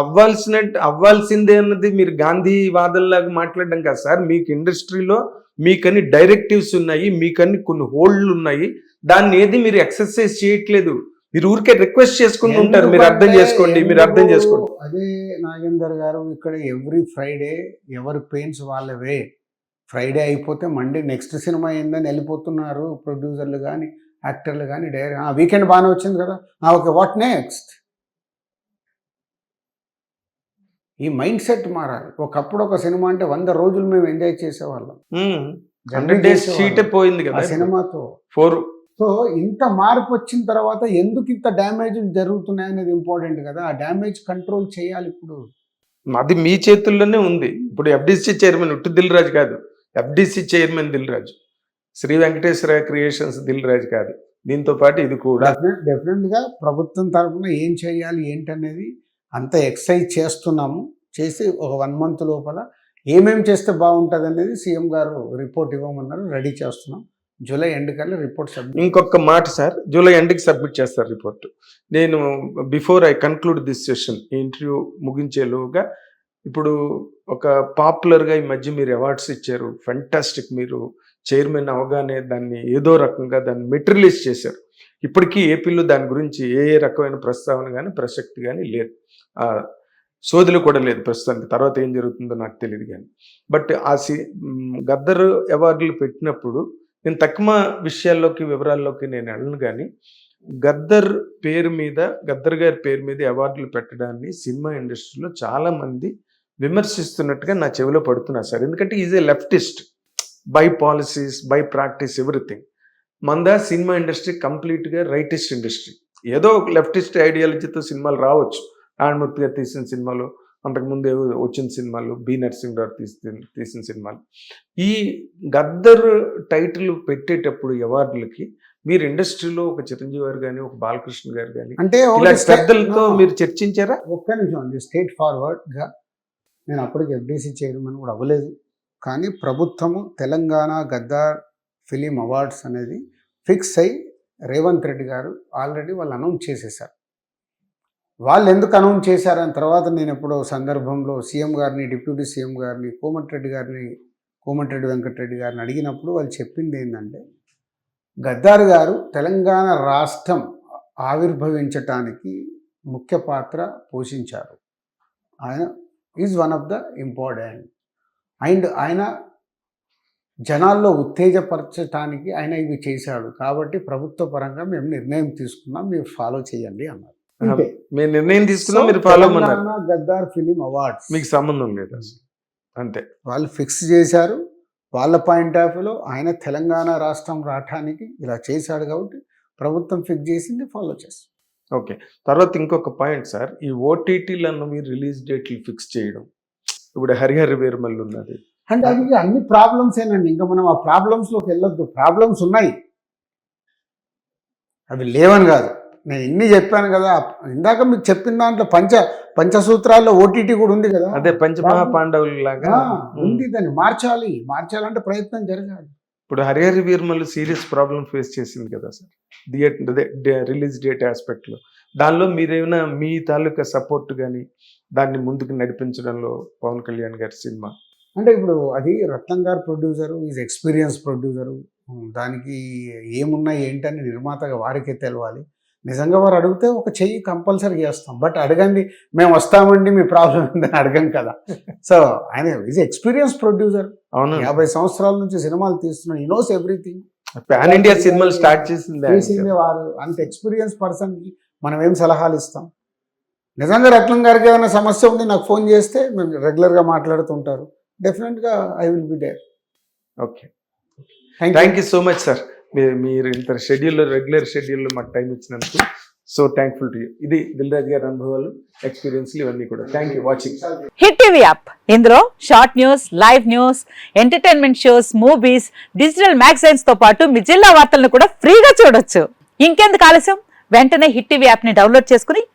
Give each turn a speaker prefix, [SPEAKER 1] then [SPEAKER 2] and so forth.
[SPEAKER 1] అవ్వాల్సిన అవ్వాల్సిందే అన్నది మీరు గాంధీ వాదనలాగా మాట్లాడడం కాదు సార్. మీకు ఇండస్ట్రీలో మీకని డైరెక్టివ్స్ ఉన్నాయి మీకని కొన్ని హోల్డ్లు ఉన్నాయి. దాన్ని ఏది మీరు ఎక్సర్సైజ్ చేయట్లేదు. మీరు ఊరికే రిక్వెస్ట్ చేసుకుని ఉంటారు. మీరు అర్థం చేసుకోండి మీరు అర్థం చేసుకోండి.
[SPEAKER 2] అదే నాగేందర్ గారు ఇక్కడ ఎవ్రీ ఫ్రైడే ఎవరి పెయిన్స్ వాళ్ళవే. ఫ్రైడే అయిపోతే మండే నెక్స్ట్ సినిమా ఏందని వెళ్ళిపోతున్నారు ప్రొడ్యూసర్లు కానీ యాక్టర్లు కానీ డైరెక్ట్ వీకెండ్ బాగానే వచ్చింది కదా. Okay what next? ఈ మైండ్ సెట్ మారాలి. ఒకప్పుడు ఒక సినిమా అంటే వంద రోజులు మేము ఎంజాయ్ చేసేవాళ్ళం.
[SPEAKER 1] పోయింది కదా
[SPEAKER 2] సినిమాతో.
[SPEAKER 1] ఫోర్.
[SPEAKER 2] సో ఇంత మార్పు వచ్చిన తర్వాత ఎందుకు ఇంత డ్యామేజ్ జరుగుతున్నాయి అనేది ఇంపార్టెంట్ కదా. ఆ డ్యామేజ్ కంట్రోల్ చేయాలి ఇప్పుడు.
[SPEAKER 1] అది మీ చేతుల్లోనే ఉంది. ఇప్పుడు ఎఫ్డిసి చైర్మన్ ఉట్టి దిల్ రాజు కాదు. FDC chairman Dil Raju Sri Venkateswara creations Dil Raju కాదు. దీంతో పాటు ఇది కూడా.
[SPEAKER 2] డెఫినెట్ డెఫినెట్గా ప్రభుత్వం తరఫున ఏం చేయాలి ఏంటనేది అంత ఎక్సైజ్ చేస్తున్నాము చేసి ఒక వన్ మంత్ లోపల ఏమేమి చేస్తే బాగుంటుంది అనేది సీఎం గారు రిపోర్ట్ ఇవ్వమన్నారు రెడీ చేస్తున్నాం. జూలై ఎండ్ కల్లా రిపోర్ట్ సబ్మిట్
[SPEAKER 1] ఇంకొక మాట సార్ జూలై ఎండ్కి సబ్మిట్ చేస్తారు రిపోర్ట్. నేను before I conclude this session ఈ ఇంటర్వ్యూ ముగించేలోగా ఇప్పుడు ఒక పాపులర్గా ఈ మధ్య మీరు అవార్డ్స్ ఇచ్చారు ఫెంటాస్టిక్ మీరు చైర్మన్ అవగానే దాన్ని ఏదో రకంగా దాన్ని మెటీరియలైజ్ చేశారు. ఇప్పటికీ ఏపీలో దాని గురించి ఏ రకమైన ప్రస్తావన కానీ ప్రసక్తి కానీ లేదు. ఆ, సోదులు కూడా లేదు ప్రస్తుతానికి. తర్వాత ఏం జరుగుతుందో నాకు తెలియదు కానీ బట్ ఆ సి గద్దర్ అవార్డులు పెట్టినప్పుడు నేను తక్కువ విషయాల్లోకి వివరాల్లోకి నేను వెళ్ళను కానీ గద్దర్ పేరు మీద గద్దర్ గారి పేరు మీద అవార్డులు పెట్టడాన్ని సినిమా ఇండస్ట్రీలో చాలామంది విమర్శిస్తున్నట్టుగా నా చెవిలో పడుతున్నారు సార్. ఎందుకంటే is a leftist. By policies by practice everything మంద సినిమా ఇండస్ట్రీ కంప్లీట్గా రైటిస్ట్ ఇండస్ట్రీ. ఏదో ఒక లెఫ్టిస్ట్ ఐడియాలజీతో సినిమాలు రావచ్చు. ఆణమూర్తి గారు తీసిన సినిమాలు అంతకుముందు వచ్చిన సినిమాలు బి నరసింహరావు తీసిన తీసిన సినిమాలు. ఈ గద్దర్ టైటిల్ పెట్టేటప్పుడు అవార్డులకి మీరు ఇండస్ట్రీలో ఒక చిరంజీవి గారు కానీ ఒక బాలకృష్ణ గారు కానీ
[SPEAKER 2] అంటే
[SPEAKER 1] పెద్దలతో. మీరు చర్చించారా?
[SPEAKER 2] ఒక్క నిమిషం అండి. స్టేట్ ఫార్వర్డ్గా నేను అప్పటికి ఎఫ్డీసీ చైర్మన్ కూడా అవ్వలేదు. కానీ ప్రభుత్వము తెలంగాణ గద్దార్ ఫిలిం అవార్డ్స్ అనేది ఫిక్స్ అయి రేవంత్ రెడ్డి గారు ఆల్రెడీ వాళ్ళు అనౌన్స్ చేసేసారు వాళ్ళు ఎందుకు అనౌన్స్ చేశారని తర్వాత నేను ఎప్పుడో సందర్భంలో సీఎం గారిని డిప్యూటీ సీఎం గారిని కోమటిరెడ్డి గారిని కోమటిరెడ్డి వెంకటరెడ్డి గారిని అడిగినప్పుడు వాళ్ళు చెప్పింది ఏంటంటే గద్దార్ గారు తెలంగాణ రాష్ట్రం ఆవిర్భవించటానికి ముఖ్య పాత్ర పోషించారు. ఆయన is one of the important and ఆయన జనాల్లో ఉత్తేజపరచటానికి ఆయన ఇవి చేశాడు. కాబట్టి ప్రభుత్వ పరంగా మేము నిర్ణయం తీసుకున్నాం మీరు ఫాలో చేయండి అన్నారు.
[SPEAKER 1] మీరు నిర్ణయం తీసుకున్నా మీరు ఫాలో
[SPEAKER 2] గద్దార్ ఫిలిం అవార్డ్స్.
[SPEAKER 1] మీకు సంబంధం లేదు అసలు. అంతే.
[SPEAKER 2] వాళ్ళు ఫిక్స్ చేశారు వాళ్ళ పాయింట్ ఆఫ్ వ్యూలో ఆయన తెలంగాణ రాష్ట్రం రావటానికి ఇలా చేశాడు కాబట్టి ప్రభుత్వం ఫిక్స్ చేసింది ఫాలో చేస్తాం
[SPEAKER 1] ఓకే. తర్వాత ఇంకొక పాయింట్ సార్ ఈ ఓటీటీలు అన్నవి రిలీజ్ డేట్లు ఫిక్స్ చేయడం. ఇప్పుడు హరిహర వీరమల్లు ఉన్నది.
[SPEAKER 2] అంటే అది అన్ని ప్రాబ్లమ్స్ ఏనండి. ఇంకా మనం ఆ ప్రాబ్లమ్స్లోకి వెళ్ళొద్దు. ప్రాబ్లమ్స్ ఉన్నాయి. అవి లేవని కాదు. నేను ఇన్ని చెప్పాను కదా. ఇందాక మీకు చెప్పిన దాంట్లో పంచ పంచసూత్రాల్లో ఓటీటీ కూడా ఉంది కదా.
[SPEAKER 1] అదే పంచమహా పాండవులు లాగా
[SPEAKER 2] ఉంది దాన్ని మార్చాలి. మార్చాలంటే ప్రయత్నం జరగాలి.
[SPEAKER 1] ఇప్పుడు Harihara Veeramallu serious problem face చేసింది కదా సార్. థియేటర్ రిలీజ్ డేట్ ఆస్పెక్ట్లో. దానిలో మీరేమైనా మీ తాలూకా సపోర్ట్ కానీ దాన్ని ముందుకు నడిపించడంలో పవన్ కళ్యాణ్ గారి సినిమా.
[SPEAKER 2] అంటే ఇప్పుడు అది రత్నం గారు ప్రొడ్యూసరు ఈజ్ ఎక్స్పీరియన్స్ ప్రొడ్యూసరు. దానికి ఏమున్నాయి ఏంటని నిర్మాతగా వారికే తెలవాలి. నిజంగా వారు అడిగితే ఒక చెయ్యి కంపల్సరీ చేస్తాం. బట్ అడగండి మేము వస్తామండి మీ ప్రాబ్లం ఏందని అడగం కదా. సో ఆయన ఈజ్ ఎక్స్పీరియన్స్ ప్రొడ్యూసర్.
[SPEAKER 1] అవును.
[SPEAKER 2] యాభై సంవత్సరాల నుంచి సినిమాలు తీస్తున్నాడు. ఈ నోస్ ఎవ్రీథింగ్
[SPEAKER 1] పాన్ ఇండియా సినిమాలు స్టార్ట్ చేసింది.
[SPEAKER 2] వారు అంత ఎక్స్పీరియన్స్ పర్సన్కి మనం ఏం సలహాలు ఇస్తాం? నిజంగా రత్నం గారికి ఏమైనా సమస్య ఉంది నాకు ఫోన్ చేస్తే మేము రెగ్యులర్గా మాట్లాడుతుంటారు. డెఫినెట్గా I will be there
[SPEAKER 1] okay
[SPEAKER 2] thank
[SPEAKER 1] thank you so much sir మీరు మీరు ఇంత షెడ్యూల్లో రెగ్యులర్ షెడ్యూల్లో మాకు టైం ఇచ్చినందుకు సో థ్యాంక్ఫుల్ టు యూ ఇది దిల్రాజ్ గారి అనుభవాలు ఎక్స్పీరియన్స్లు ఇవన్నీ కూడా. Thank you watching
[SPEAKER 3] hit TV app. ఇందులో short news live news entertainment shows movies digital మ్యాగజైన్స్తో పాటు మీ జిల్లా వార్తలను కూడా ఫ్రీగా చూడొచ్చు. ఇంకెందుకు ఆలస్యం? వెంటనే హిట్ టీవీ యాప్ని డౌన్లోడ్ చేసుకుని